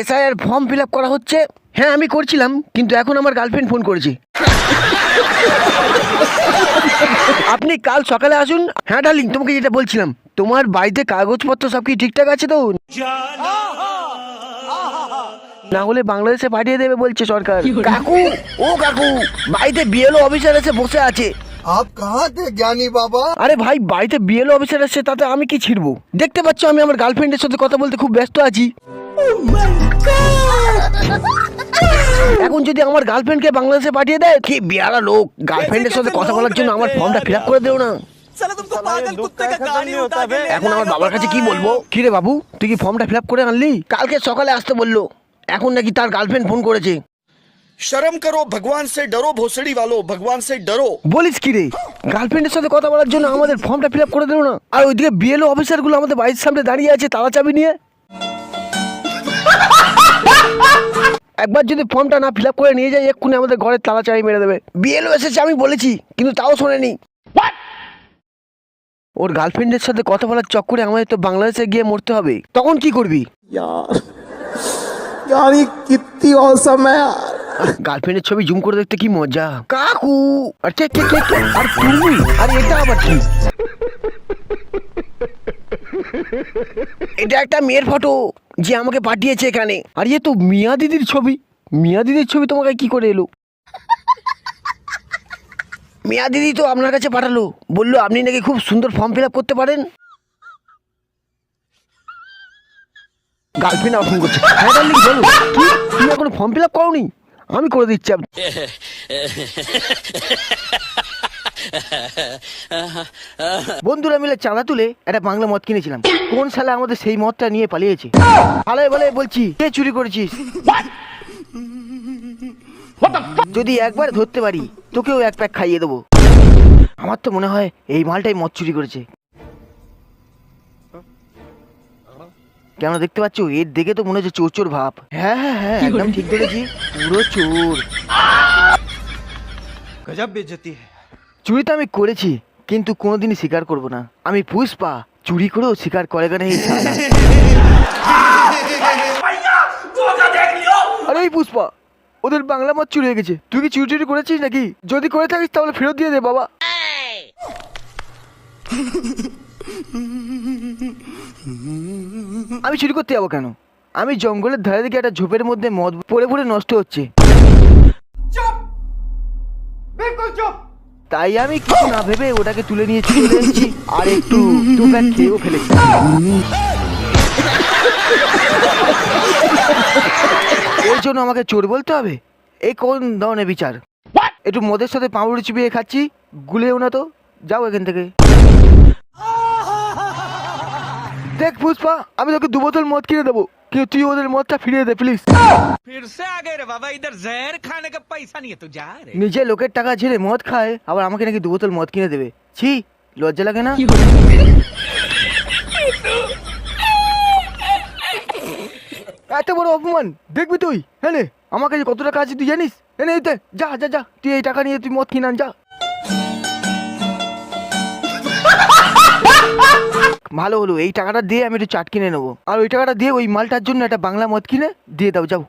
SIR form fill করা হচ্ছে? হ্যাঁ আমি করছিলাম কিন্তু এখন আমার গার্লফ্রেন্ড ফোন করেছে। আপনি কাল সকালে আসুন। হ্যাঁ ডার্লিং তোমাকে যেটা বলছিলাম তোমার বাড়িতে কাগজপত্র সব কি ঠিকঠাক আছে তো? না হলে বাংলাদেশে পাঠিয়ে দেবে বলছে সরকার। কাকু ও কাকু বাড়িতে বিএলও অফিসার এসে বসে আছে। আপ কাহাতে বাবা? আরে ভাই বাড়িতে বিএলও অফিসার এসে তাতে আমি কি ছিড়বো? দেখতে পাচ্ছ আমি আমার গার্লফ্রেন্ডের সাথে কথা বলতে খুব ব্যস্ত আছি। Oh এখন যদি আমার গার্লফ্রেন্ডকে বাংলাদেশে পাঠিয়ে দেয় কি বিয়ারা লোক? গার্লফ্রেন্ডের সাথে কথা বলার জন্য আমার ফর্মটা ফিল করে দেও না। এখন? আমার বাবার কাছে কি বলব? কি রে বাবু তুই কি ফর্মটা ফিল করে আনলি? কালকে সকালে আসতে বলল। এখন নাকি তার গার্লফ্রেন্ড ফোন করেছে। শরম করো ভগবান সে ডরো ভোসড়ি ভালো ভগবান সে ডরো। বলিস কি রে গার্লফ্রেন্ডের সাথে কথা বলার জন্য আমাদের ফর্মটা ফিল করে দিল না। আর ওইদিকে বিএলও অফিসারগুলো আমাদের বাড়ির সামনে দাঁড়িয়ে আছে তারা চাবি নিয়ে। একবার যদি ফর্মটা না ফিল করে নিয়ে যায় এক্ষুনি আমাদের ঘরের তালা চাই মেরে দেবে। বিএলও এসেছে আমি বলেছি কিন্তু তাও শোনেনি। ওর গার্লফ্রেন্ডের সাথে কথা বলার চক্করে আমাদের তো বাংলাদেশে গিয়ে মরতে হবে। তখন কি করবি? গার্লফ্রেন্ডের ছবি জুম করে দেখতে কি মজা। কাকু! আর কে কে কে? আর তুমি? আর এটা আবার কি? এটা একটা মেয়ের ফটো যে আমাকে পাঠিয়েছে এখানে। আর ইয়ে তো মিয়া দিদির ছবি। মিয়া দিদির ছবি তোমাকে কি করে এলো? মিয়া দিদি তো আপনার কাছে পাঠালো। বলল, আপনি নাকি খুব সুন্দর ফর্ম ফিল করতে পারেন? গার্লফ্রেন্ড ফোন করছে। হ্যাঁ ডার্লিং বলো। তুমি ফর্ম ফিল আপ আমি করে দিচ্ছি আপ- বন্ধুরা মিলে চাঁদা তুলে একটা বাংলা মদ কিনেছিলাম। কোন সালে আমাদের সেই মদটা নিয়ে পালিয়েছে? ভালো ভালো বলছি, কে চুরি করেছিস? যদি একবার ধরতে পারি, তোকেও এক প্যাক খাইয়ে দেবো। আমার তো মনে হয় এই মালটাই মদ চুরি করেছে। কেন দেখতে পাচ্ছ? এর দেখে তো মনে হচ্ছে চোর চোর ভাব। হ্যাঁ হ্যাঁ হ্যাঁ একদম ঠিক দেখেছি পুরো চোর। গজব বেজতি হ্যাঁ চুরি তো আমি করেছি কিন্তু কোনোদিনই স্বীকার করব না। আমি পুষ্পা চুরি করেও স্বীকার করে কেন আরে পুষ্পা ওদের বাংলা মত চুরি হয়ে গেছে। তুই কি চুরি চুরি করেছিস নাকি? যদি করে থাকিস তাহলে ফেরত দিয়ে দে বাবা। আমি চুরি করতে যাব কেন? আমি জঙ্গলের ধারে দিকে একটা ঝোপের মধ্যে মদ পড়ে পড়ে নষ্ট হচ্ছে। তাই আমি কিছু না ভেবে ওটাকে তুলে নিয়ে চলে এসেছি আর একটু দু প্যাক খেয়েও ফেলেছি। এর জন্য আমাকে চোর বলতে হবে? এই কোন ধরনের বিচার? একটু মদের সাথে পাউরুটি চিবিয়ে খাচ্ছি গুলেও না তো। যাও এখান থেকে। দেখ পুষ্পা আমি তোকে দু বোতল মদ কিনে দেবো। কেউ তুই ওদের মদটা ফিরিয়ে দে লোকের টাকা ঝেড়ে মদ খায় আবার আমাকে নাকি দু বোতল মদ কিনে দেবে ছি লজ্জা লাগে না এত বড় অপমান দেখবি তুই হ্যাঁ আমাকে কাছে কত টাকা আছে তুই জানিস এনে যা যা যা তুই এই টাকা নিয়ে তুই মদ কিনান যা ভালো হলো, এই টাকাটা দিয়ে আমি একটু চাট কিনে নেব। আর ওই টাকাটা দিয়ে ওই মালটার জন্য একটা বাংলা মদ কিনে দিয়ে দাও, যাও।